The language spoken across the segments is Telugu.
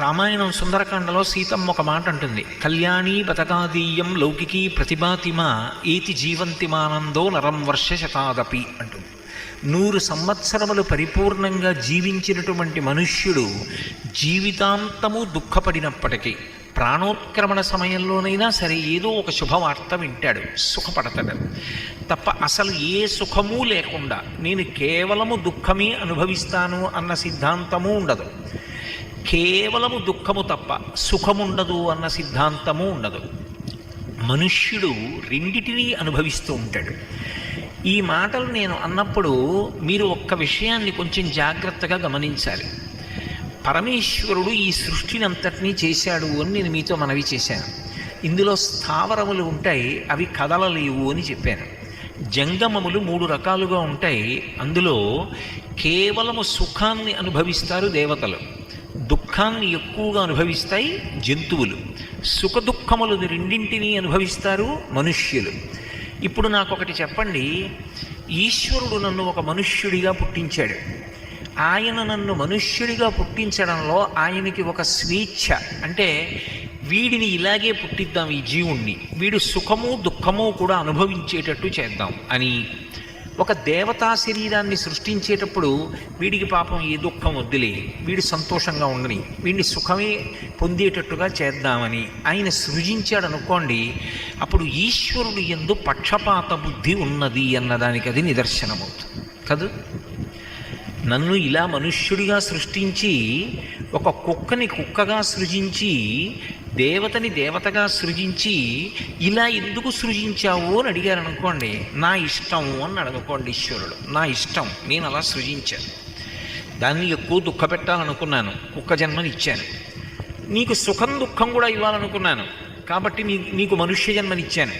రామాయణం సుందరకాండలో సీతమ్మ ఒక మాట అంటుంది. కళ్యాణీ బతకాదీయం లౌకికీ ప్రతిభాతిమ ఏతి జీవంతిమానందో నరం వర్ష శతాదపి అంటుంది. నూరు సంవత్సరములు పరిపూర్ణంగా జీవించినటువంటి మనుష్యుడు జీవితాంతము దుఃఖపడినప్పటికీ ప్రాణోత్క్రమణ సమయంలోనైనా సరే ఏదో ఒక శుభవార్త వింటాడు సుఖపడతాడు. తప్ప అసలు ఏ సుఖము లేకుండా నేను కేవలము దుఃఖమే అనుభవిస్తాను అన్న సిద్ధాంతము ఉండదు. కేవలము దుఃఖము తప్ప సుఖముండదు అన్న సిద్ధాంతము ఉండదు. మనుష్యుడు రెండిటినీ అనుభవిస్తూ ఉంటాడు. ఈ మాటలు నేను అన్నప్పుడు మీరు ఒక్క విషయాన్ని కొంచెం జాగ్రత్తగా గమనించాలి. పరమేశ్వరుడు ఈ సృష్టిని అంతటినీ చేశాడు అని నేను మీతో మనవి చేశాను. ఇందులో స్థావరములు ఉంటాయి అవి కదలలేవు అని చెప్పాను. జంగమములు మూడు రకాలుగా ఉంటాయి. అందులో కేవలము సుఖాన్ని అనుభవిస్తారు దేవతలు. దుఃఖాన్ని ఎక్కువగా అనుభవిస్తాయి జంతువులు. సుఖదుఖములు రెండింటినీ అనుభవిస్తారు మనుష్యులు. ఇప్పుడు నాకు ఒకటి చెప్పండి. ఈశ్వరుడు నన్ను ఒక మనుష్యుడిగా పుట్టించాడు. ఆయన నన్ను మనుష్యుడిగా పుట్టించడంలో ఆయనకి ఒక స్వేచ్ఛ. అంటే వీడిని ఇలాగే పుట్టిద్దాం ఈ జీవుణ్ణి. వీడు సుఖము దుఃఖము కూడా అనుభవించేటట్టు చేద్దాం అని. ఒక దేవతా శరీరాన్ని సృష్టించేటప్పుడు వీడికి పాపం ఏ దుఃఖం వద్దులే. వీడు సంతోషంగా ఉండని వీడిని సుఖమే పొందేటట్టుగా చేద్దామని ఆయన సృజించాడు అనుకోండి అప్పుడు ఈశ్వరుడు ఎందు పక్షపాత బుద్ధి ఉన్నది అన్నదానికి అది నిదర్శనమవుతుంది. కదా? నన్ను ఇలా మనుష్యుడిగా సృష్టించి ఒక కుక్కని కుక్కగా సృజించి దేవతని దేవతగా సృజించి ఇలా ఎందుకు సృజించావు అని అడిగారు అనుకోండి నా ఇష్టం అని అడగకోండి ఈశ్వరుడు. నా ఇష్టం నేను అలా సృజించాను. దాన్ని ఎక్కువ దుఃఖ పెట్టాలనుకున్నాను కుక్క జన్మని ఇచ్చాను నీకు సుఖం దుఃఖం కూడా ఇవ్వాలనుకున్నాను. కాబట్టి నీ నీకు మనుష్య జన్మనిచ్చాను.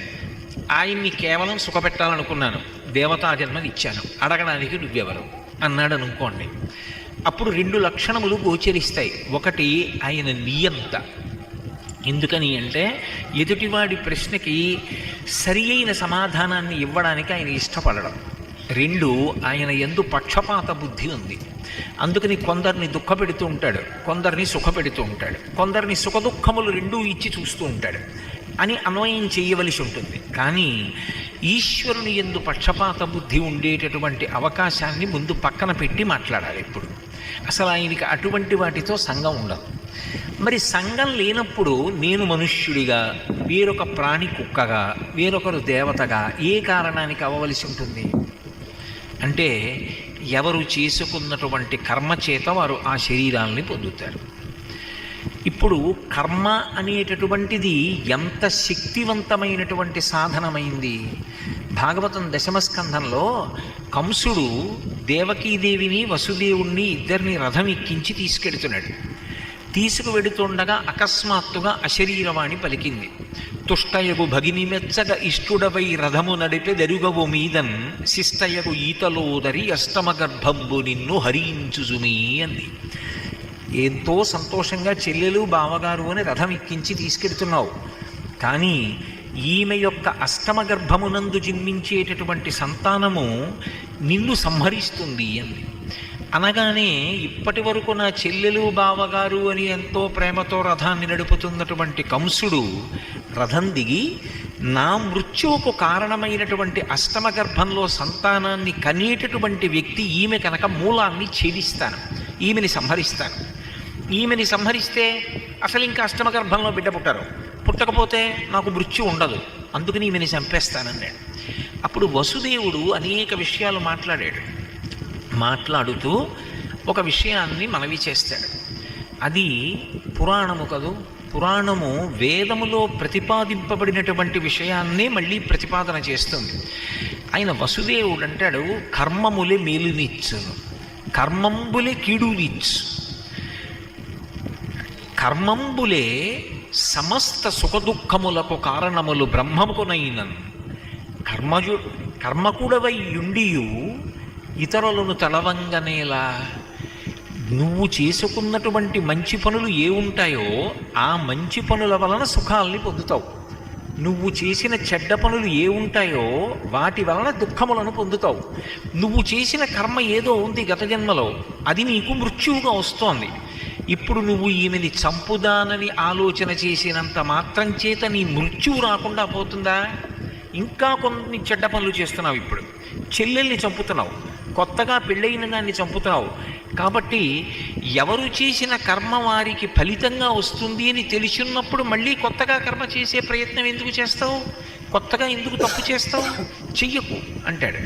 ఆయన్ని కేవలం సుఖపెట్టాలనుకున్నాను దేవతా జన్మని ఇచ్చాను అడగడానికి నువ్వెవరు? అన్నాడు అనుకోండి అప్పుడు రెండు లక్షణములు గోచరిస్తాయి. ఒకటి ఆయన నియంత. ఎందుకని అంటే ఎదుటివాడి ప్రశ్నకి సరి అయిన సమాధానాన్ని ఇవ్వడానికి ఆయన ఇష్టపడడం. రెండు ఆయన ఎందు పక్షపాత బుద్ధి ఉంది. అందుకని కొందరిని దుఃఖపెడుతూ ఉంటాడు కొందరిని సుఖపెడుతూ ఉంటాడు కొందరిని సుఖదుఖములు రెండూ ఇచ్చి చూస్తూ ఉంటాడు అని అన్వయం చేయవలసి ఉంటుంది. కానీ ఈశ్వరుని ఎందు పక్షపాత బుద్ధి ఉండేటటువంటి అవకాశాన్ని ముందు పక్కన పెట్టి మాట్లాడాలి ఇప్పుడు. అసలు ఆయనకి అటువంటి వాటితో సంఘం ఉండదు. మరి సంఘం లేనప్పుడు నేను మనుష్యుడిగా వేరొక ప్రాణి కుక్కగా వేరొకరు దేవతగా ఏ కారణానికి అవ్వవలసి ఉంటుంది? అంటే ఎవరు చేసుకున్నటువంటి కర్మ చేత వారు ఆ శరీరాల్ని పొందుతారు. ఇప్పుడు కర్మ అనేటటువంటిది ఎంత శక్తివంతమైనటువంటి సాధనమైంది? భాగవతం దశమస్కంధంలో కంసుడు దేవకీదేవిని వసుదేవుణ్ణి ఇద్దరిని రథం ఎక్కించి తీసుకెడుతున్నాడు తీసుకువెడుతుండగా అకస్మాత్తుగా అశరీరవాణి పలికింది. తుష్టయగు భగిని మెచ్చగ ఇష్టుడవై రథము నడిపే దరుగవు మీదన్ శిష్టయగు ఈతలోదరి అష్టమగర్భంబు నిన్ను హరించుజుమి అంది. ఎంతో సంతోషంగా చెల్లెలు బావగారు అని రథం ఎక్కించి తీసుకెడుతున్నావు. కానీ ఈమె యొక్క అష్టమ గర్భమునందు జన్మించేటటువంటి సంతానము నిన్ను సంహరిస్తుంది అంది. అనగానే ఇప్పటి వరకు నా చెల్లెలు బావగారు అని ఎంతో ప్రేమతో రథాన్ని నడుపుతున్నటువంటి కంసుడు రథం దిగి నా మృత్యువుకు కారణమైనటువంటి అష్టమ గర్భంలో సంతానాన్ని కనేటటువంటి వ్యక్తి ఈమె కనుక మూలాన్ని ఛేదిస్తాను ఈమెని సంహరిస్తాను. ఈమెని సంహరిస్తే అసలు ఇంకా అష్టమ గర్భంలో బిడ్డ పుట్టారు. పుట్టకపోతే నాకు మృత్యు ఉండదు. అందుకని ఈమెని చంపేస్తానన్నాడు. అప్పుడు వసుదేవుడు అనేక విషయాలు మాట్లాడాడు. మాట్లాడుతూ ఒక విషయాన్ని మనవి చేస్తాడు. అది పురాణము కదూ? పురాణము వేదములో ప్రతిపాదింపబడినటువంటి విషయాన్నే మళ్ళీ ప్రతిపాదన చేస్తుంది. ఆయన వసుదేవుడు అంటాడు కర్మములే మేలునిచ్చు. కర్మంబులే కీడునిచ్చు. కర్మంబులే సమస్త సుఖదుఖములకు కారణములు బ్రహ్మముకునైనన్ కర్మజు కర్మకుడవై యుండియు ఇతరులను తలవంగనేలా నువ్వు చేసుకున్నటువంటి మంచి పనులు ఏ ఉంటాయో ఆ మంచి పనుల వలన సుఖాల్ని పొందుతావు. నువ్వు చేసిన చెడ్డ పనులు ఏ ఉంటాయో వాటి వలన దుఃఖములను పొందుతావు. నువ్వు చేసిన కర్మ ఏదో ఉంది గత జన్మలో అది నీకు మృత్యువుగా వస్తోంది. ఇప్పుడు నువ్వు ఈమెని చంపుదానని ఆలోచన చేసినంత మాత్రం చేత నీ మృత్యువు రాకుండా పోతుందా? ఇంకా కొన్ని చెడ్డ పనులు చేస్తున్నావు ఇప్పుడు. చెల్లెల్ని చంపుతున్నావు. కొత్తగా పెళ్ళైన దాన్ని చంపుతావు. కాబట్టి ఎవరు చేసిన కర్మ వారికి ఫలితంగా వస్తుంది అని తెలిసినప్పుడు మళ్ళీ కొత్తగా కర్మ చేసే ప్రయత్నం ఎందుకు చేస్తావు? కొత్తగా ఎందుకు తప్పు చేస్తావు? చెయ్యకు అంటాడు.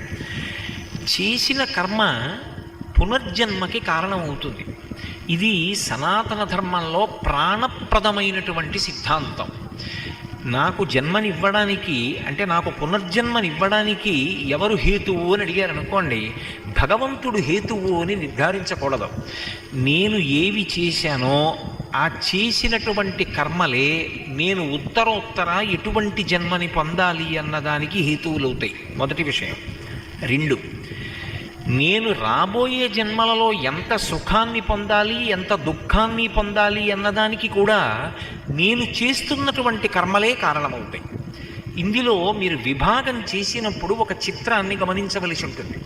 చేసిన కర్మ పునర్జన్మకి కారణమవుతుంది. ఇది సనాతన ధర్మంలో ప్రాణప్రదమైనటువంటి సిద్ధాంతం. నాకు జన్మనివ్వడానికి అంటే నాకు పునర్జన్మనివ్వడానికి ఎవరు హేతువు అని అడిగారు అనుకోండి భగవంతుడు హేతువు అని నిర్ధారించకూడదు. నేను ఏవి చేశానో ఆ చేసినటువంటి కర్మలే నేను ఉత్తరోత్తర ఎటువంటి జన్మని పొందాలి అన్నదానికి హేతువులవుతాయి. మొదటి విషయం. రెండు. నేను రాబోయే జన్మలలో ఎంత సుఖాన్ని పొందాలి ఎంత దుఃఖాన్ని పొందాలి అన్నదానికి కూడా నేను చేస్తున్నటువంటి కర్మలే కారణమవుతాయి. ఇందులో మీరు విభాగం చేసినప్పుడు ఒక చిత్రాన్ని గమనించవలసి ఉంటుంది.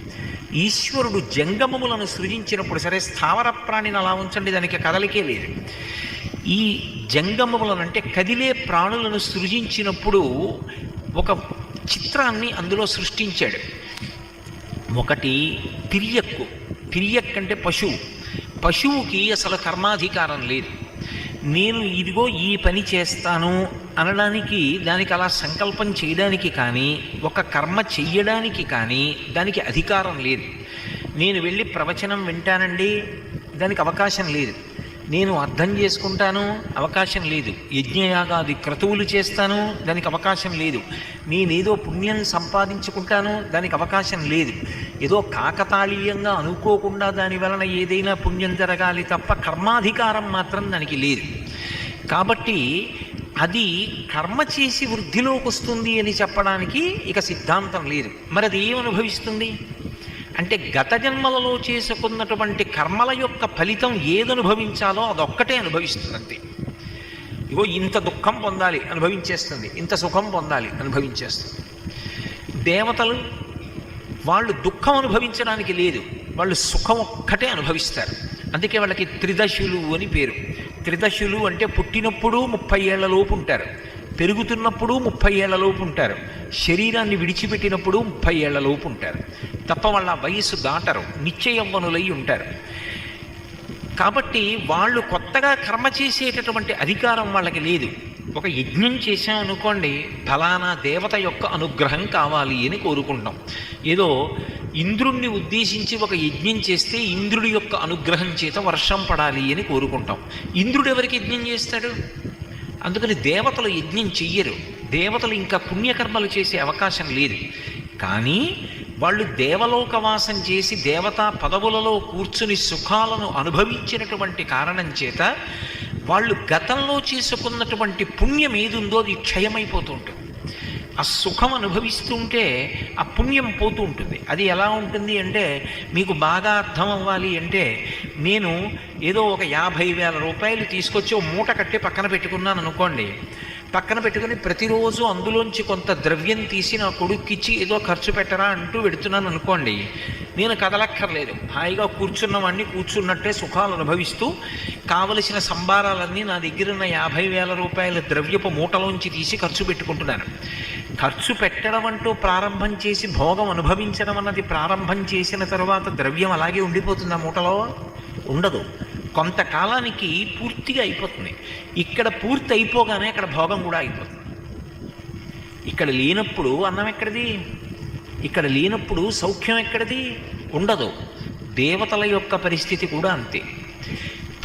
ఈశ్వరుడు జంగమములను సృజించినప్పుడు సరే స్థావర ప్రాణిని అలా ఉంచండి దానికి కదలికే లేదు. ఈ జంగమములను అంటే కదిలే ప్రాణులను సృజించినప్పుడు ఒక చిత్రాన్ని అందులో సృష్టించాడు. ఒకటి తిరియక్కు. తిరియక్ అంటే పశువు. పశువుకి అసలు కర్మాధికారం లేదు. నేను ఇదిగో ఈ పని చేస్తాను అనడానికి దానికి అలా సంకల్పం చేయడానికి కానీ ఒక కర్మ చెయ్యడానికి కానీ దానికి అధికారం లేదు. నేను వెళ్ళి ప్రవచనం వింటానండి దానికి అవకాశం లేదు. నేను అర్థం చేసుకుంటాను అవకాశం లేదు. యజ్ఞయాగాది క్రతువులు చేస్తాను దానికి అవకాశం లేదు. నేనేదో పుణ్యం సంపాదించుకుంటాను దానికి అవకాశం లేదు. ఏదో కాకతాళీయంగా అనుకోకుండా దాని వలన ఏదైనా పుణ్యం జరగాలి తప్ప కర్మాధికారం మాత్రం దానికి లేదు. కాబట్టి అది కర్మ చేసి వృద్ధిలోకి వస్తుంది అని చెప్పడానికి ఇక సిద్ధాంతం లేదు. మరి అది ఏమనుభవిస్తుంది? అంటే గత జన్మలలో చేసుకున్నటువంటి కర్మల యొక్క ఫలితం ఏది అనుభవించాలో అదొక్కటే అనుభవిస్తుంది. అంతే ఇగో ఇంత దుఃఖం పొందాలి అనుభవించేస్తుంది. ఇంత సుఖం పొందాలి అనుభవించేస్తుంది. దేవతలు వాళ్ళు దుఃఖం అనుభవించడానికి లేదు. వాళ్ళు సుఖం ఒక్కటే అనుభవిస్తారు. అందుకే వాళ్ళకి త్రిదశులు అని పేరు. త్రిదశులు అంటే పుట్టినప్పుడు ముప్పై ఏళ్ళలోపు ఉంటారు. పెరుగుతున్నప్పుడు ముప్పై ఏళ్ళలోపు ఉంటారు. శరీరాన్ని విడిచిపెట్టినప్పుడు ముప్పై ఏళ్ళలోపు ఉంటారు. తప్ప వాళ్ళ వయస్సు దాటరు. నిత్యయవ్వనులై ఉంటారు. కాబట్టి వాళ్ళు కొత్తగా కర్మ చేసేటటువంటి అధికారం వాళ్ళకి లేదు. ఒక యజ్ఞం చేశామనుకోండి ఫలానా దేవత యొక్క అనుగ్రహం కావాలి అని కోరుకుంటాం. ఏదో ఇంద్రుణ్ణి ఉద్దేశించి ఒక యజ్ఞం చేస్తే ఇంద్రుడి యొక్క అనుగ్రహం చేత వర్షం పడాలి అని కోరుకుంటాం. ఇంద్రుడు ఎవరికి యజ్ఞం చేస్తాడు? అందుకని దేవతలు యజ్ఞం చెయ్యరు. దేవతలు ఇంకా పుణ్యకర్మలు చేసే అవకాశం లేదు. కానీ వాళ్ళు దేవలోకవాసం చేసి దేవతా పదవులలో కూర్చుని సుఖాలను అనుభవించినటువంటి కారణం చేత వాళ్ళు గతంలో చేసుకున్నటువంటి పుణ్యం ఏదుందో అది క్షయమైపోతూ ఉంటుంది. ఆ సుఖం అనుభవిస్తుంటే ఆ పుణ్యం పోతూ ఉంటుంది. అది ఎలా ఉంటుంది అంటే మీకు బాగా అర్థం అవ్వాలి అంటే నేను ఏదో ఒక యాభై వేల రూపాయలు తీసుకొచ్చి ఓ మూట కట్టి పక్కన పెట్టుకున్నాను అనుకోండి. పక్కన పెట్టుకుని ప్రతిరోజు అందులోంచి కొంత ద్రవ్యం తీసి నా కొడుక్కిచ్చి ఏదో ఖర్చు పెట్టరా అంటూ పెడుతున్నాను అనుకోండి. నేను కదలక్కర్లేదు. హాయిగా కూర్చున్నవాడిని కూర్చున్నట్టే సుఖాలు అనుభవిస్తూ కావలసిన సంబారాలన్నీ నా దగ్గర ఉన్న యాభై వేల రూపాయల ద్రవ్యపు మూటలోంచి తీసి ఖర్చు పెట్టుకుంటున్నాను. ఖర్చు పెట్టడం అంటూ ప్రారంభం చేసి భోగం అనుభవించడం అన్నది ప్రారంభం చేసిన తర్వాత ద్రవ్యం అలాగే ఉండిపోతుంది ఆ మూటలో? ఉండదు. కొంతకాలానికి పూర్తిగా అయిపోతుంది. ఇక్కడ పూర్తి అయిపోగానే అక్కడ భోగం కూడా అయిపోతుంది. ఇక్కడ లేనప్పుడు అన్నం ఎక్కడిది? ఇక్కడ లేనప్పుడు సౌఖ్యం ఎక్కడిది? ఉండదు. దేవతల యొక్క పరిస్థితి కూడా అంతే.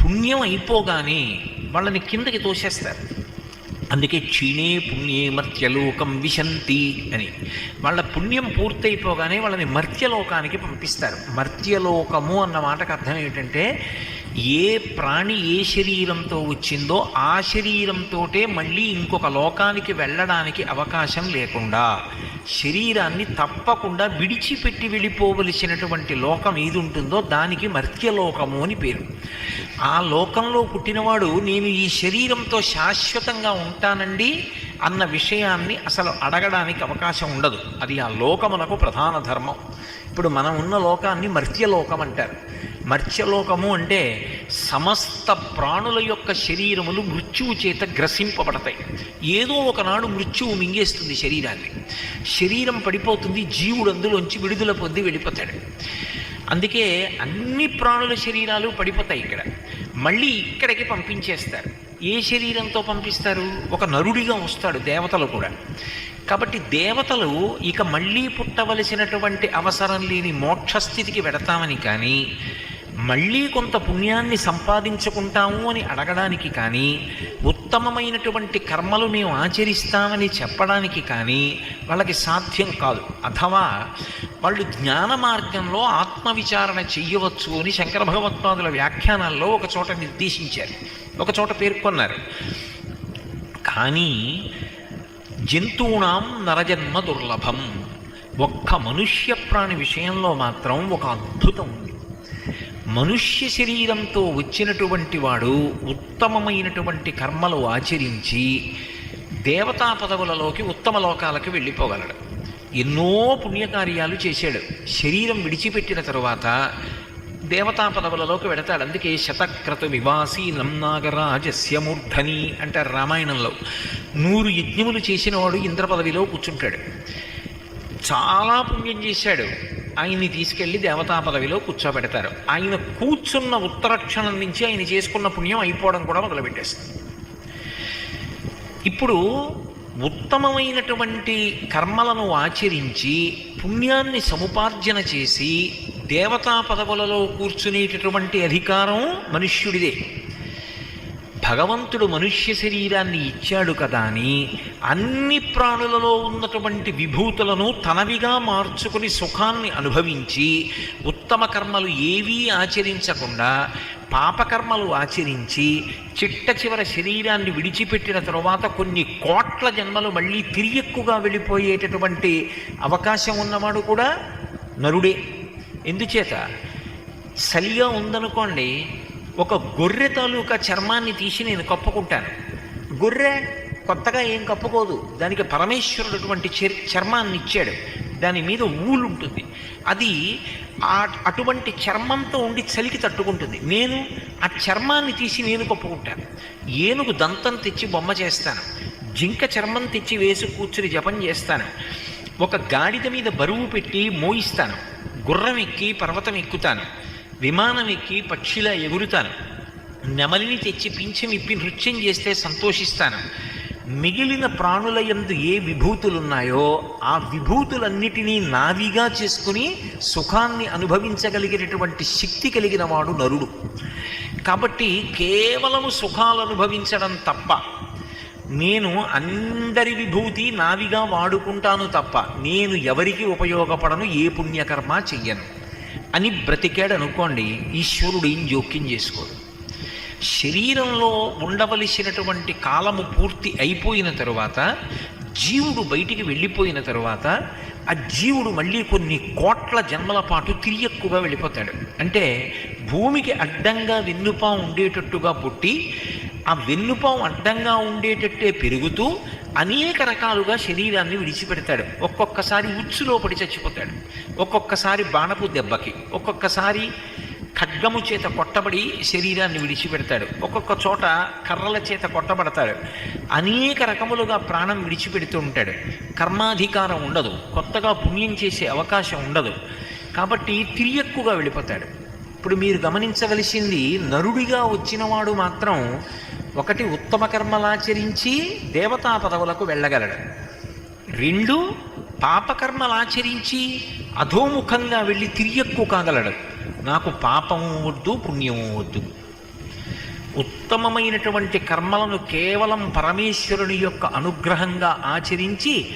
పుణ్యం అయిపోగానే వాళ్ళని కిందకి తోసేస్తారు. అందుకే క్షీణే పుణ్యే మర్త్యలోకం విశంతి అని. వాళ్ళ పుణ్యం పూర్తయిపోగానే వాళ్ళని మర్త్యలోకానికి పంపిస్తారు. మర్త్యలోకము అన్న మాటకు అర్థం ఏమిటంటే ఏ ప్రాణి ఏ శరీరంతో వచ్చిందో ఆ శరీరంతోటే మళ్ళీ ఇంకొక లోకానికి వెళ్ళడానికి అవకాశం లేకుండా శరీరాన్ని తప్పకుండా విడిచిపెట్టి వెళ్ళిపోవలసినటువంటి లోకం ఏది ఉంటుందో దానికి మర్త్యలోకము అని పేరు. ఆ లోకంలో పుట్టినవాడు నేను ఈ శరీరంతో శాశ్వతంగా ఉంటానండి అన్న విషయాన్ని అసలు అడగడానికి అవకాశం ఉండదు. అది ఆ లోకమునకు ప్రధాన ధర్మం. ఇప్పుడు మనం ఉన్న లోకాన్ని మర్త్యలోకం అంటారు. మర్త్యలోకము అంటే సమస్త ప్రాణుల యొక్క శరీరములు మృత్యువు చేత గ్రసింపబడతాయి. ఏదో ఒకనాడు మృత్యువు మింగేస్తుంది శరీరాన్ని. శరీరం పడిపోతుంది జీవుడు అందులోంచి విడుదల పొంది వెళ్ళిపోతాడు. అందుకే అన్ని ప్రాణుల శరీరాలు పడిపోతాయి ఇక్కడ. మళ్ళీ ఇక్కడికి పంపించేస్తారు. ఏ శరీరంతో పంపిస్తారు? ఒక నరుడిగా వస్తాడు దేవతలు కూడా. కాబట్టి దేవతలు ఇక మళ్ళీ పుట్టవలసినటువంటి అవసరం లేని మోక్షస్థితికి వెడతామని కానీ మళ్ళీ కొంత పుణ్యాన్ని సంపాదించుకుంటాము అని అడగడానికి కానీ ఉత్తమమైనటువంటి కర్మలు మేము ఆచరిస్తామని చెప్పడానికి కానీ వాళ్ళకి సాధ్యం కాదు. అథవా వాళ్ళు జ్ఞాన మార్గంలో ఆత్మవిచారణ చెయ్యవచ్చు అని శంకర భగవత్పాదుల వ్యాఖ్యానాల్లో ఒక చోట నిర్దేశించారు. ఒక చోట పేర్కొన్నారు. కానీ జంతువునాం నరజన్మ దుర్లభం. ఒక్క మనుష్య ప్రాణి విషయంలో మాత్రం ఒక అద్భుతం ఉంది. మనుష్య శరీరంతో వచ్చినటువంటి వాడు ఉత్తమమైనటువంటి కర్మలు ఆచరించి దేవతా పదవులలోకి ఉత్తమ లోకాలకు వెళ్ళిపోగలడు. ఎన్నో పుణ్యకార్యాలు చేశాడు. శరీరం విడిచిపెట్టిన తరువాత దేవతా పదవులలోకి వెడతాడు. అందుకే శతక్రతు వివాసి నంనాగరాజస్య మూర్ధని అంటారు రామాయణంలో. నూరు యజ్ఞములు చేసినవాడు ఇంద్ర పదవిలో కూర్చుంటాడు. చాలా పుణ్యం చేశాడు. ఆయన్ని తీసుకెళ్ళి దేవతా పదవిలో కూర్చోబెడతారు. ఆయన కూర్చున్న ఉత్తరక్షణం నుంచి ఆయన చేసుకున్న పుణ్యం అయిపోవడం కూడా మొదలుపెట్టేస్తుంది. ఇప్పుడు ఉత్తమమైనటువంటి కర్మలను ఆచరించి పుణ్యాన్ని సముపార్జన చేసి దేవతా పదవులలో కూర్చునేటటువంటి అధికారం మనుష్యుడిదే. భగవంతుడు మనుష్య శరీరాన్ని ఇచ్చాడు కదా అని అన్ని ప్రాణులలో ఉన్నటువంటి విభూతులను తనవిగా మార్చుకుని సుఖాన్ని అనుభవించి ఉత్తమ కర్మలు ఏవీ ఆచరించకుండా పాపకర్మలు ఆచరించి చిట్ట చివర శరీరాన్ని విడిచిపెట్టిన తరువాత కొన్ని కోట్ల జన్మలు మళ్ళీ తిరియక్కుగా వెళ్ళిపోయేటటువంటి అవకాశం ఉన్నవాడు కూడా నరుడే. ఎందుచేత? సలిగా ఉందనుకోండి ఒక గొర్రె తాలూకా చర్మాన్ని తీసి నేను కప్పుకుంటాను. గొర్రె కొత్తగా ఏం కప్పుకోదు. దానికి పరమేశ్వరుడు అటువంటి చర్ చర్మాన్ని ఇచ్చాడు. దాని మీద ఊలు ఉంటుంది. అది ఆ అటువంటి చర్మంతో ఉండి చలికి తట్టుకుంటుంది. నేను ఆ చర్మాన్ని తీసి నేను కప్పుకుంటాను. ఏనుగు దంతం తెచ్చి బొమ్మ చేస్తాను. జింక చర్మం తెచ్చి వేసి కూర్చుని జపం చేస్తాను. ఒక గాడిద మీద బరువు పెట్టి మోయిస్తాను. గుర్రం ఎక్కి పర్వతం ఎక్కుతాను. విమానం ఎక్కి పక్షిలా ఎగురుతాను. నెమలిని తెచ్చి పింఛం ఇప్పి నృత్యం చేస్తే సంతోషిస్తాను. మిగిలిన ప్రాణుల యందు ఏ విభూతులున్నాయో ఆ విభూతులన్నిటినీ నావిగా చేసుకుని సుఖాన్ని అనుభవించగలిగినటువంటి శక్తి కలిగిన వాడు నరుడు. కాబట్టి కేవలము సుఖాలు అనుభవించడం తప్ప నేను అందరి విభూతి నావిగా వాడుకుంటాను తప్ప నేను ఎవరికి ఉపయోగపడను ఏ పుణ్యకర్మ చెయ్యను. అని బ్రతికాడు అనుకోండి ఈశ్వరుడు ఏం జోక్యం చేసుకోడు. శరీరంలో ఉండవలసినటువంటి కాలము పూర్తి అయిపోయిన తరువాత జీవుడు బయటికి వెళ్ళిపోయిన తరువాత ఆ జీవుడు మళ్ళీ కొన్ని కోట్ల జన్మల పాటు తిరియక్కుగా వెళ్ళిపోతాడు. అంటే భూమికి అడ్డంగా వెన్నుపా ఉండేటట్టుగా పుట్టి ఆ వెన్నుపాం అడ్డంగా ఉండేటట్టే పెరుగుతూ అనేక రకాలుగా శరీరాన్ని విడిచిపెడతాడు. ఒక్కొక్కసారి ఉచ్చులో పడి చచ్చిపోతాడు. ఒక్కొక్కసారి బాణపు దెబ్బకి ఒక్కొక్కసారి ఖడ్గము చేత కొట్టబడి శరీరాన్ని విడిచిపెడతాడు. ఒక్కొక్క చోట కర్రల చేత కొట్టబడతాడు. అనేక రకములుగా ప్రాణం విడిచిపెడుతూ ఉంటాడు. కర్మాధికారం ఉండదు. కొత్తగా పుణ్యం చేసే అవకాశం ఉండదు. కాబట్టి తిరియక్కుగా వెళ్ళిపోతాడు. ఇప్పుడు మీరు గమనించవలసింది నరుడిగా వచ్చినవాడు మాత్రం ఒకటి ఉత్తమ కర్మలాచరించి దేవతా పదవులకు వెళ్ళగలడు. రెండు పాపకర్మలాచరించి అధోముఖంగా వెళ్ళి తిరియక్కు కాగలడు. నాకు పాపము వద్దు పుణ్యము వద్దు. ఉత్తమమైనటువంటి కర్మలను కేవలం పరమేశ్వరుని యొక్క అనుగ్రహంగా ఆచరించి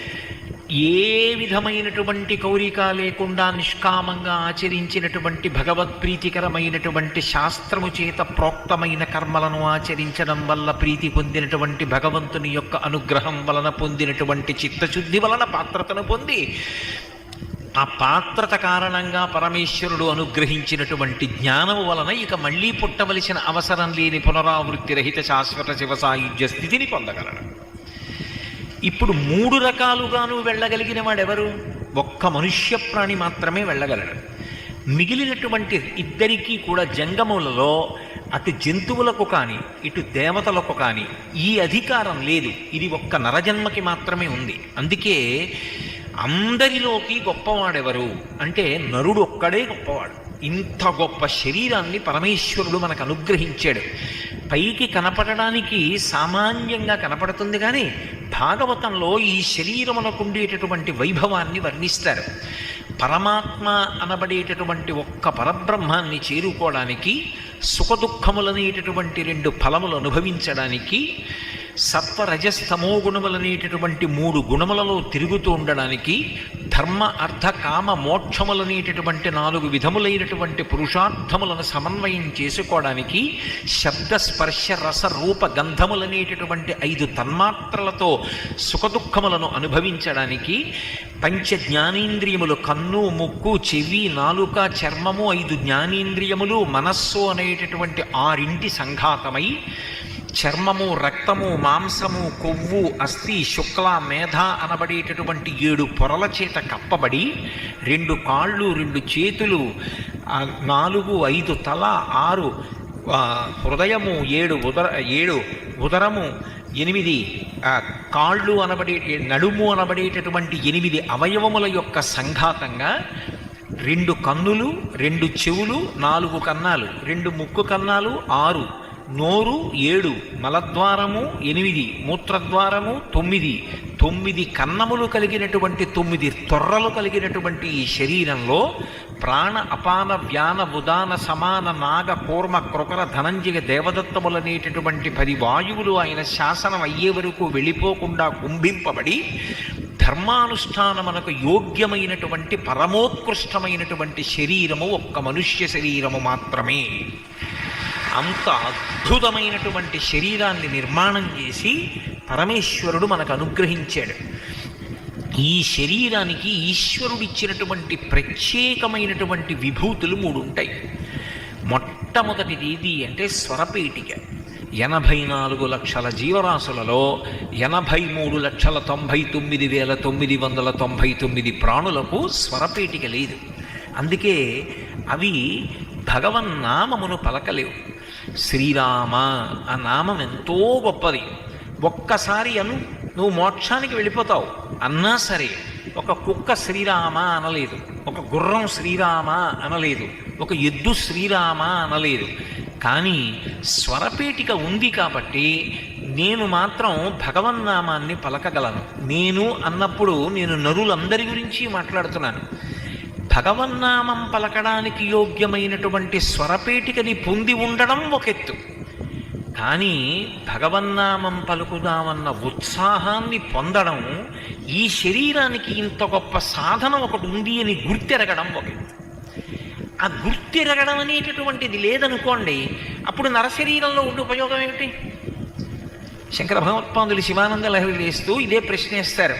ఏ విధమైనటువంటి కోరిక లేకుండా నిష్కామంగా ఆచరించినటువంటి భగవత్ప్రీతికరమైనటువంటి శాస్త్రము చేత ప్రోక్తమైన కర్మలను ఆచరించడం వల్ల ప్రీతి పొందినటువంటి భగవంతుని యొక్క అనుగ్రహం వలన పొందినటువంటి చిత్తశుద్ధి వలన పాత్రతను పొంది ఆ పాత్రత కారణంగా పరమేశ్వరుడు అనుగ్రహించినటువంటి జ్ఞానము వలన ఇక మళ్ళీ పుట్టవలసిన అవసరం లేని పునరావృత్తి రహిత శాశ్వత శివ సాయుధ్య స్థితిని పొందగలడు. ఇప్పుడు మూడు రకాలుగాను వెళ్ళగలిగిన వాడెవరు? ఒక్క మనుష్య ప్రాణి మాత్రమే వెళ్ళగలడు. మిగిలినటువంటి ఇద్దరికీ కూడా జంగములలో అటు జంతువులకు కానీ ఇటు దేవతలకు కానీ ఈ అధికారం లేదు. ఇది ఒక్క నరజన్మకి మాత్రమే ఉంది. అందుకే అందరిలోకి గొప్పవాడెవరు? అంటే నరుడు ఒక్కడే గొప్పవాడు. ఇంత గొప్ప శరీరాన్ని పరమేశ్వరుడు మనకు అనుగ్రహించాడు. పైకి కనపడడానికి సామాన్యంగా కనపడుతుంది కానీ భాగవతంలో ఈ శరీరమునకుండేటటువంటి వైభవాన్ని వర్ణిస్తారు. పరమాత్మ అనబడేటటువంటి ఒక్క పరబ్రహ్మాన్ని చేరుకోవడానికి సుఖదుఖములనేటటువంటి రెండు ఫలములు అనుభవించడానికి సత్వరజస్తమో గుణములనేటటువంటి మూడు గుణములలో తిరుగుతూ ఉండడానికి ధర్మ అర్థ కామ మోక్షములనేటటువంటి నాలుగు విధములైనటువంటి పురుషార్థములను సమన్వయం చేసుకోవడానికి శబ్ద స్పర్శ రస రూప గంధములనేటటువంటి ఐదు తన్మాత్రలతో సుఖదుఖములను అనుభవించడానికి పంచ జ్ఞానేంద్రియములు కన్ను ముక్కు చెవి నాలుక చర్మము ఐదు జ్ఞానేంద్రియములు మనస్సు అనేటటువంటి ఆరింటి సంఘాతమై చర్మము రక్తము మాంసము కొవ్వు అస్థి శుక్ల మేధ అనబడేటటువంటి ఏడు పొరల చేత కప్పబడి రెండు కాళ్ళు రెండు చేతులు నాలుగు ఐదు తల ఆరు హృదయము ఏడు ఉదర ఏడు ఉదరము ఎనిమిది కాళ్ళు అనబడే నడుము అనబడేటటువంటి ఎనిమిది అవయవముల యొక్క సంఘాతంగా రెండు కన్నులు రెండు చెవులు నాలుగు కన్నాలు రెండు ముక్కు కన్నాలు ఆరు నోరు ఏడు మలద్వారము ఎనిమిది మూత్రద్వారము తొమ్మిది. తొమ్మిది కన్నములు కలిగినటువంటి తొమ్మిది తొర్రలు కలిగినటువంటి ఈ శరీరంలో ప్రాణ అపాన వ్యాన ఉదాన సమాన నాగ కూర్మ కృకర ధనంజయ దేవదత్తములనేటటువంటి పది వాయువులు ఆయన శాసనం అయ్యే వరకు వెళ్ళిపోకుండా కుంభింపబడి ధర్మానుష్ఠానమునకు యోగ్యమైనటువంటి పరమోత్కృష్టమైనటువంటి శరీరము ఒక్క మనుష్య శరీరము మాత్రమే. అంత అద్భుతమైనటువంటి శరీరాన్ని నిర్మాణం చేసి పరమేశ్వరుడు మనకు అనుగ్రహించాడు. ఈ శరీరానికి ఈశ్వరుడిచ్చినటువంటి ప్రత్యేకమైనటువంటి విభూతులు మూడు ఉంటాయి మొట్టమొదటిది ఇది అంటే స్వరపీఠిక ఎనభై నాలుగు లక్షల జీవరాశులలో ఎనభై మూడు లక్షల తొంభై తొమ్మిది వేల తొమ్మిది వందల తొంభై తొమ్మిది ప్రాణులకు స్వరపేటిక లేదు. అందుకే అవి భగవన్నామమును పలకలేవు. శ్రీరామ ఆ నామం ఎంతో గొప్పది. ఒక్కసారి అను నువ్వు మోక్షానికి వెళ్ళిపోతావు. అన్నా సరే ఒక కుక్క శ్రీరామ అనలేదు. ఒక గుర్రం శ్రీరామ అనలేదు. ఒక ఎద్దు శ్రీరామ అనలేదు. కానీ స్వరపేటిక ఉంది కాబట్టి నేను మాత్రం భగవన్నామాన్ని పలకగలను. నేను అన్నప్పుడు నేను నరులందరి గురించి మాట్లాడుతున్నాను. భగవన్నామం పలకడానికి యోగ్యమైనటువంటి స్వరపేటికని పొంది ఉండడం ఒక ఎత్తు కానీ భగవన్నామం పలుకుదామన్న ఉత్సాహాన్ని పొందడం ఈ శరీరానికి ఇంత గొప్ప సాధన ఒకటి ఉంది అని గుర్తెరగడం ఒక ఎత్తు. ఆ గుర్తెరగడం అనేటటువంటిది లేదనుకోండి అప్పుడు నరశరీరంలో ఉండే ఉపయోగం ఏమిటి? శంకర భగవత్పాదులు శివానంద లహరి వేస్తూ ఇదే ప్రశ్నేస్తారు.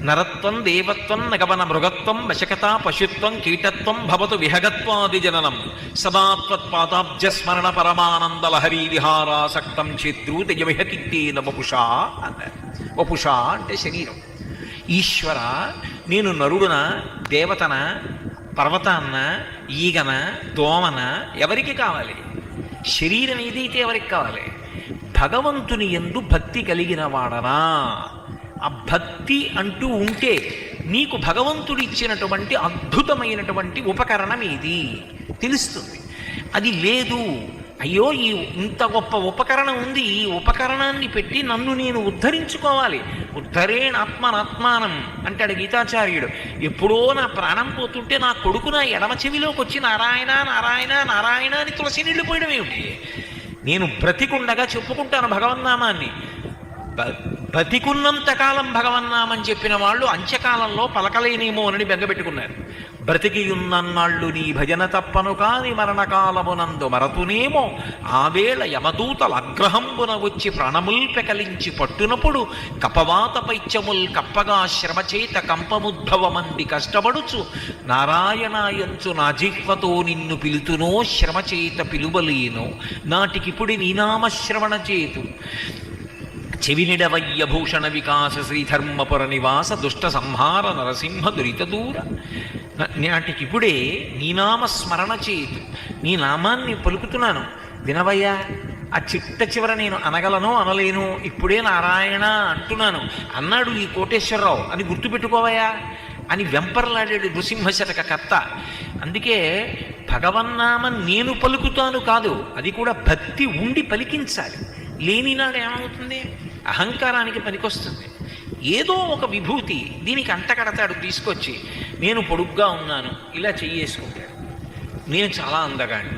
నరత్వం దేవత్వం నగవన మృగత్వం వశకత పశుత్వం కీటత్వం భవతు విహగత్వాది జననం. సదాత్వత్పాదాబ్జ స్మరణ పరమానంద లహరీ విహారాసక్తం చేద్రూ తెజవిహకిత్తేన వపుషా అన్నారు వపుషా అంటే శరీరం. ఈశ్వర నేను నరుడున దేవతన పర్వతాన్న ఈగన దోమన ఎవరికి కావాలి? శరీరం ఏదైతే ఎవరికి కావాలి? భగవంతుని ఎందు భక్తి కలిగిన వాడనా? ఆ భక్తి అంటూ ఉంటే నీకు భగవంతుడు ఇచ్చినటువంటి అద్భుతమైనటువంటి ఉపకరణం ఇది తెలుస్తుంది. అది లేదు. అయ్యో ఈ ఇంత గొప్ప ఉపకరణం ఉంది. ఈ ఉపకరణాన్ని పెట్టి నన్ను నేను ఉద్ధరించుకోవాలి. ఉద్ధరేణ ఆత్మనాత్మానం అంటాడు గీతాచార్యుడు. ఎప్పుడో నా ప్రాణం పోతుంటే నా కొడుకు నా ఎడమ చెవిలోకి వచ్చి నారాయణ నారాయణ నారాయణ అని తులసి నీళ్ళు పోయడం ఏమిటి నేను బ్రతికుండగా చెప్పుకుంటాను భగవన్నామాన్ని. బ- కాలం భగవన్నామని చెప్పిన వాళ్ళు అంత్యకాలంలో పలకలేనేమో అని బెంగపెట్టుకున్నారు. బ్రతికి ఉన్నన్నాళ్ళు నీ భజన తప్పను కాని మరణకాలమునందు మరతునేమో. ఆవేళ యమదూతల అగ్రహంబున వచ్చి ప్రాణముల్ పెకలించి పట్టునప్పుడు కపవాత పైత్యముల్ కప్పగా శ్రమచేత కంపముద్భవమంది కష్టపడుచు నారాయణాయంచు నా జిహ్వతో నిన్ను పిలుతునో శ్రమచేత పిలువలేను. నాటికిపుడి నీనామశ్రవణ చేతు. చెవినిడవయ్య భూషణ వికాస శ్రీధర్మపుర నివాస దుష్ట సంహార నరసింహ దురిత దూర నాటికిప్పుడే నీ నామ స్మరణ చేతు నీ నామాన్ని పలుకుతున్నాను. వినవయ్యా ఆ చిట్ట చివర నేను అనగలను అనలేను ఇప్పుడే నారాయణ అంటున్నాను. అన్నాడు ఈ కోటేశ్వరరావు అని గుర్తుపెట్టుకోవయ్యా అని వెంపర్లాడాడు నృసింహశతక కర్త. అందుకే భగవన్నామం నేను పలుకుతాను కాదు అది కూడా భక్తి ఉండి పలికించాలి. లేనినాడు ఏమవుతుంది? అహంకారానికి పనికొస్తుంది. ఏదో ఒక విభూతి దీనికి అంటకడతాడు తీసుకొచ్చి నేను పొడుగ్గా ఉన్నాను ఇలా చెయ్యేసుకుంటాడు. నేను చాలా అందగాని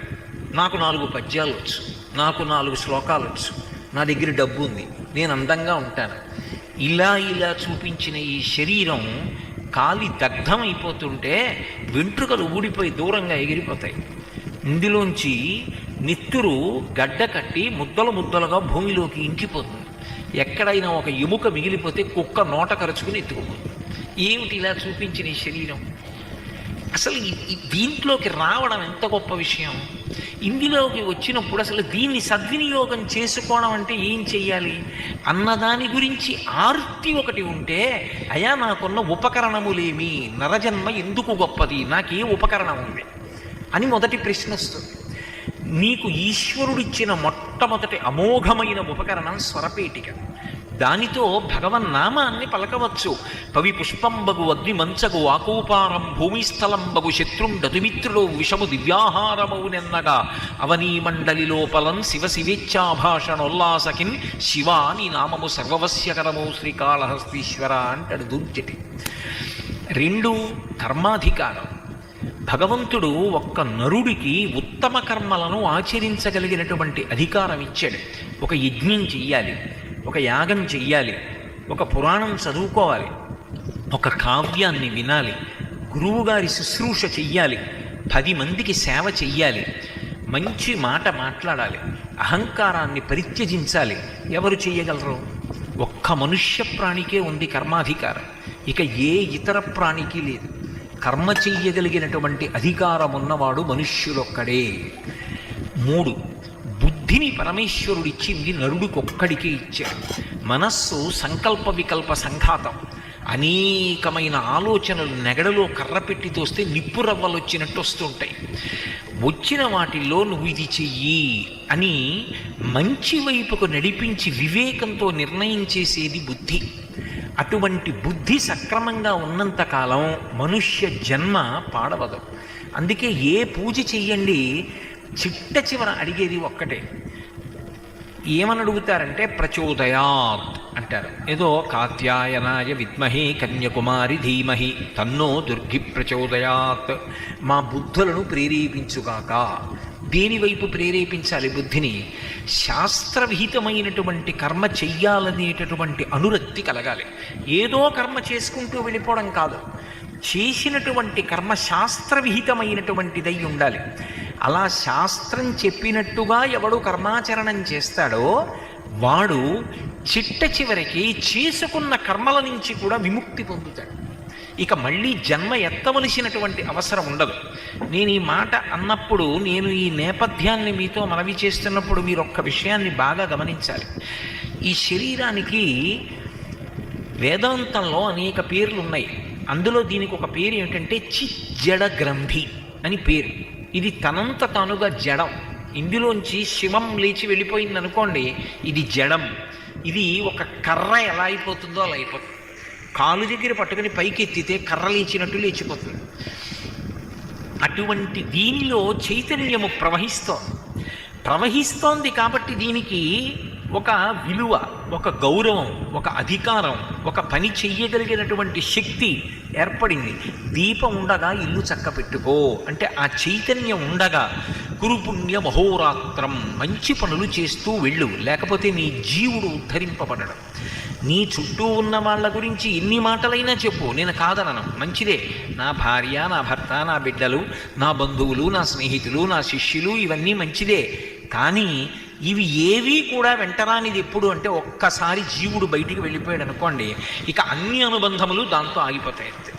నాకు నాలుగు పద్యాలు వచ్చు నాకు నాలుగు శ్లోకాలు వచ్చు నా దగ్గర డబ్బు ఉంది నేను అందంగా ఉంటాను. ఇలా ఇలా చూపించిన ఈ శరీరం కాలి దగ్ధం అయిపోతుంటే వెంట్రుకలు ఊడిపోయి దూరంగా ఎగిరిపోతాయి. ఇందులోంచి నిత్తురు గడ్డ కట్టి ముద్దలు ముద్దలుగా భూమిలోకి ఇంకిపోతుంది. ఎక్కడైనా ఒక ఎముక మిగిలిపోతే కుక్క నోట కరుచుకుని ఎత్తుకుపోతుంది ఏమిటి ఇలా చూపించిన ఈ శరీరం? అసలు దీంట్లోకి రావడం ఎంత గొప్ప విషయం? ఇందులోకి వచ్చినప్పుడు అసలు దీన్ని సద్వినియోగం చేసుకోవడం అంటే ఏం చెయ్యాలి? అన్నదాని గురించి ఆర్తి ఒకటి ఉంటే అయా నాకున్న ఉపకరణములేమి? నరజన్మ ఎందుకు గొప్పది? నాకే ఉపకరణం ఉంది అని మొదటి ప్రశ్న వస్తుంది. నీకు ఈశ్వరుడిచ్చిన మొట్టమొదటి అమోఘమైన ఉపకరణం స్వరపేటిక. దానితో భగవన్నామాన్ని పలకవచ్చు. పవి పుష్పంబగు అగ్ని మంచగు ఆకూపారం భూమిస్థలంబగు శత్రుండతుమిత్రుడు విషము దివ్యాహారమౌనెన్నగా అవనీ మండలి లోపలం శివ శివేచ్ఛాభాషణోల్లాసకిన్ శివా నీ నామము సర్వవస్యకరము శ్రీకాళహస్తీశ్వర అంటాడు దూర్చటి రెండు కర్మాధికారం భగవంతుడు ఒక్క నరుడికి ఉత్తమ కర్మలను ఆచరించగలిగినటువంటి అధికారం ఇచ్చాడు. ఒక యజ్ఞం చెయ్యాలి ఒక యాగం చెయ్యాలి ఒక పురాణం చదువుకోవాలి ఒక కావ్యాన్ని వినాలి గురువుగారి శుశ్రూష చెయ్యాలి పది మందికి సేవ చెయ్యాలి మంచి మాట మాట్లాడాలి అహంకారాన్ని పరిత్యజించాలి. ఎవరు చేయగలరు ఒక్క మనుష్య ప్రాణికే ఉంది కర్మాధికారం. ఇక ఏ ఇతర ప్రాణికి లేదు. కర్మ చెయ్యగలిగినటువంటి అధికారం ఉన్నవాడు మనుష్యులొక్కడే. మూడు బుద్ధిని పరమేశ్వరుడిచ్చింది నరుడికొక్కడికే ఇచ్చాడు. మనస్సు సంకల్ప వికల్ప సంఘాతం. అనేకమైన ఆలోచనలు నెగడలో కర్ర పెట్టి తోస్తే నిప్పు రవ్వలు వచ్చినట్టు వస్తుంటాయి వచ్చిన వాటిల్లో నువ్వు ఇది చెయ్యి అని మంచి వైపుకు నడిపించి వివేకంతో నిర్ణయం చేసేది బుద్ధి. అటువంటి బుద్ధి సక్రమంగా ఉన్నంతకాలం మనుష్య జన్మ పాడవదు. అందుకే ఏ పూజ చెయ్యండి చిట్ట చివర అడిగేది ఒక్కటే. ఏమని అడుగుతారంటే ప్రచోదయాత్ అంటారు. ఏదో కాత్యాయనాయ విద్మహి కన్యకుమారి ధీమహి తన్నో దుర్గి ప్రచోదయాత్. మా బుద్ధులను ప్రేరేపించుగాక. దేని వైపు ప్రేరేపించాలి బుద్ధిని? శాస్త్రవిహితమైనటువంటి కర్మ చెయ్యాలనేటటువంటి అనురక్తి కలగాలి. ఏదో కర్మ చేసుకుంటూ వెళ్ళిపోవడం కాదు. చేసినటువంటి కర్మ శాస్త్రవిహితమైనటువంటిదై ఉండాలి. అలా శాస్త్రం చెప్పినట్టుగా ఎవడు కర్మాచరణం చేస్తాడో వాడు చిట్ట చివరికి చేసుకున్న కర్మల నుంచి కూడా విముక్తి పొందుతాడు. ఇక మళ్ళీ జన్మ ఎత్తవలసినటువంటి అవసరం ఉండదు. నేను ఈ మాట అన్నప్పుడు నేను ఈ నేపథ్యాన్ని మీతో మనవి చేస్తున్నప్పుడు మీరు ఒక్క విషయాన్ని బాగా గమనించాలి. ఈ శరీరానికి వేదాంతంలో అనేక పేర్లు ఉన్నాయి. అందులో దీనికి ఒక పేరు ఏంటంటే చిజ్జడ గ్రంథి అని పేరు. ఇది తనంత తానుగా జడం. ఇందులోంచి శివం లేచి వెళ్ళిపోయింది అనుకోండి ఇది జడం. ఇది ఒక కర్ర ఎలా అయిపోతుందో అలా అయిపోతుంది. కాలు దగ్గర పట్టుకుని పైకెత్తితే కర్రలేచినట్టు కర్ర లేచినట్టు లేచిపోతుంది. అటువంటి దీనిలో చైతన్యము ప్రవహిస్తోంది. ప్రవహిస్తోంది కాబట్టి దీనికి ఒక విలువ ఒక గౌరవం ఒక అధికారం ఒక పని చెయ్యగలిగినటువంటి శక్తి ఏర్పడింది. దీపం ఉండగా ఇల్లు చక్క పెట్టుకో అంటే ఆ చైతన్యం ఉండగా కురుపుణ్య మహోరాత్రం మంచి పనులు చేస్తూ వెళ్ళు. లేకపోతే నీ జీవుడు ఉద్ధరింపబడడం. నీ చుట్టూ ఉన్న వాళ్ళ గురించి ఎన్ని మాటలైనా చెప్పు. నేను కాదనను. మంచిదే. నా భార్య నా భర్త నా బిడ్డలు నా బంధువులు నా స్నేహితులు నా శిష్యులు ఇవన్నీ మంచిదే. కానీ ఇవి ఏవీ కూడా వెంటరానిది ఎప్పుడు అంటే ఒక్కసారి జీవుడు బయటికి వెళ్ళిపోయాడు అనుకోండి ఇక అన్ని అనుబంధములు దాంతో ఆగిపోతాయి అంతే.